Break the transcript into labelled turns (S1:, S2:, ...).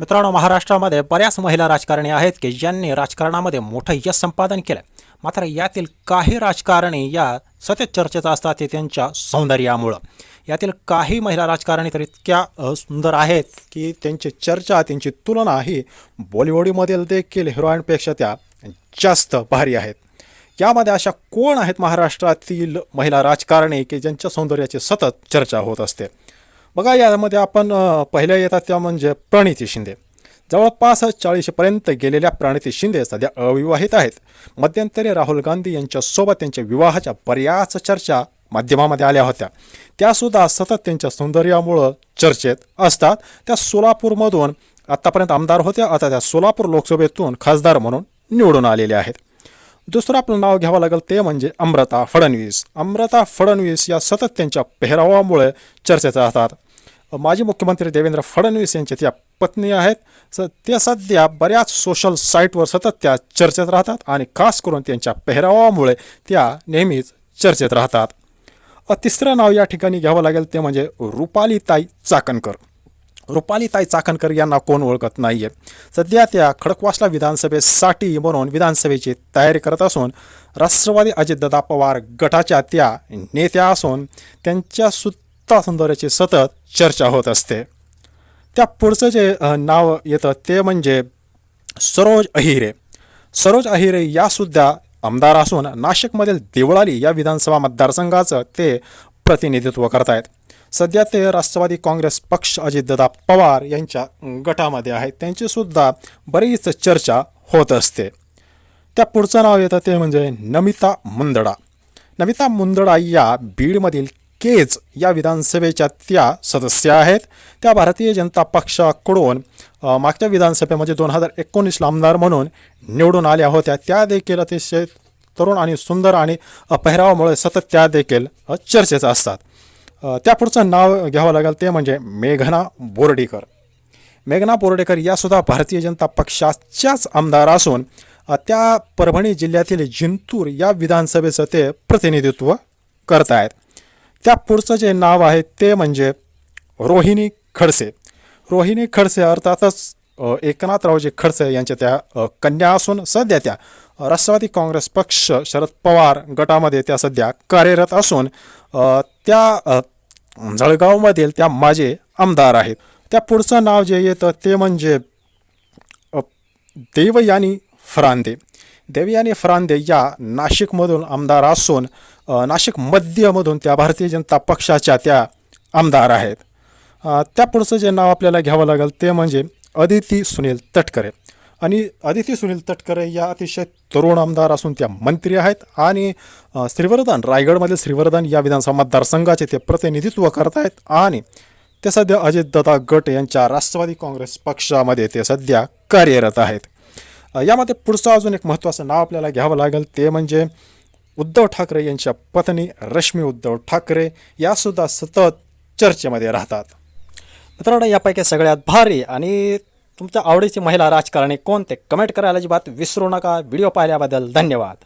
S1: मित्रांनो महाराष्ट्रामध्ये बऱ्याच महिला राजकारणी आहेत की ज्यांनी राजकारणामध्ये मोठं यश संपादन केलं. मात्र यातील काही राजकारणी या सतत चर्चेत असतात ते त्यांच्या सौंदर्यामुळं. यातील काही महिला राजकारणी तर इतक्या सुंदर आहेत की त्यांची चर्चा त्यांची तुलना ही बॉलिवूडमधील देखील हिरोईनपेक्षा त्या जास्त भारी आहेत. यामध्ये अशा कोण आहेत महाराष्ट्रातील महिला राजकारणी की ज्यांच्या सौंदर्याची सतत चर्चा होत असते? बघा यामध्ये आपण पहिल्या येतात त्या म्हणजे प्रणिती शिंदे. जवळपास चाळीसपर्यंत गेलेल्या प्रणिती शिंदे सध्या अविवाहित आहेत. मध्यंतरी राहुल गांधी यांच्यासोबत त्यांच्या विवाहाच्या बऱ्याच चर्चा माध्यमामध्ये आल्या होत्या. त्यासुद्धा सतत त्यांच्या सौंदर्यामुळं चर्चेत असतात. त्या सोलापूरमधून आत्तापर्यंत आमदार होत्या. आता त्या सोलापूर लोकसभेतून खासदार म्हणून निवडून आलेल्या आहेत. दुसरं आपलं नाव घ्यावं लागेल ते म्हणजे अमृता फडणवीस. अमृता फडणवीस या सतत त्यांच्या पेहरावामुळे चर्चेत राहतात. माजी मुख्यमंत्री देवेंद्र फडणवीस यांच्या त्या पत्नी आहेत. स त्या सध्या बऱ्याच सोशल साईटवर सतत त्या चर्चेत राहतात आणि खास करून त्यांच्या पेहरावामुळे त्या नेहमीच चर्चेत राहतात. तिसरं नाव या ठिकाणी घ्यावं लागेल ते म्हणजे रुपालीताई चाकणकर. रुपालीताई चाकणकर यांना कोण ओळखत नाही आहे सध्या त्या खडकवासला विधानसभेसाठी म्हणून विधानसभेची तयारी करत असून राष्ट्रवादी अजितदादा पवार गटाच्या त्या नेत्या असून त्यांच्या सुद्धा सौंदर्याची सतत चर्चा होत असते. त्या पुढचं जे नाव येतं ते म्हणजे सरोज अहिरे. सरोज अहिरे यासुद्धा आमदार असून नाशिकमधील देवळाली या विधानसभा मतदारसंघाचं ते प्रतिनिधित्व करतायत. सध्या ते राष्ट्रवादी काँग्रेस पक्ष अजितदादा पवार यांच्या गटामध्ये आहेत. त्यांचीसुद्धा बरीच चर्चा होत असते. त्या पुढचं नाव येतं ते म्हणजे नमिता मुंदडा. नमिता मुंदडा या बीडमधील केज या विधानसभेच्या त्या सदस्य आहेत. त्या भारतीय जनता पक्षाकडून मागच्या विधानसभेमध्ये दोन हजार एकोणीसला आमदार म्हणून निवडून आल्या होत्या. त्या देखील अतिशय तरुण आणि सुंदर आणि पेहरावामुळे सतत त्या देखील चर्चेचं असतात. त्या पुढचं नाव घ्यावं लागेल ते म्हणजे मेघना बोर्डीकर. मेघना बोर्डेकर यासुद्धा भारतीय जनता पक्षाच्याच आमदार असून त्या परभणी जिल्ह्यातील जिंतूर या विधानसभेचं ते प्रतिनिधित्व करत आहेत त्या पुढचं जे नाव आहे ते म्हणजे रोहिणी खडसे. रोहिणी खडसे अर्थातच एकनाथरावजी खडसे यांच्या त्या कन्या असून सध्या त्या राष्ट्रवादी काँग्रेस पक्ष शरद पवार गटामध्ये त्या सध्या कार्यरत असून त्या जळगावमधील त्या माजे आमदार आहेत. त्या पुढचं नाव जे येतं ते म्हणजे देवयानी फरांदे. देवयानी फ्रांदे या नाशिकमधून आमदार असून नाशिक मध्यमधून त्या भारतीय जनता पक्षाच्या त्या आमदार आहेत. त्या पुढचं जे नाव आपल्याला घ्यावं लागेल ते म्हणजे अदिती सुनील तटकरे. आणि अदिती सुनील तटकरे या अतिशय तरुण आमदार असून त्या मंत्री आहेत आणि श्रीवर्धन रायगडमधील श्रीवर्धन या विधानसभा मतदारसंघाचे ते प्रतिनिधित्व करत आहेत आणि ते सध्या अजितदादा गट यांच्या राष्ट्रवादी काँग्रेस पक्षामध्ये ते सध्या कार्यरत आहेत. यामध्ये पुढचं अजून एक महत्त्वाचं नाव आपल्याला घ्यावं लागेल. ते म्हणजे उद्धव ठाकरे यांच्या पत्नी रश्मी उद्धव ठाकरे यासुद्धा सतत चर्चेमध्ये राहतात. मित्रांनो यापैकी सगळ्यात भारी आणि तुमच्या आवडीची महिला राजकारणी कोणते कमेंट करायला अजिबात विसरू नका. व्हिडिओ पाहिल्याबद्दल धन्यवाद.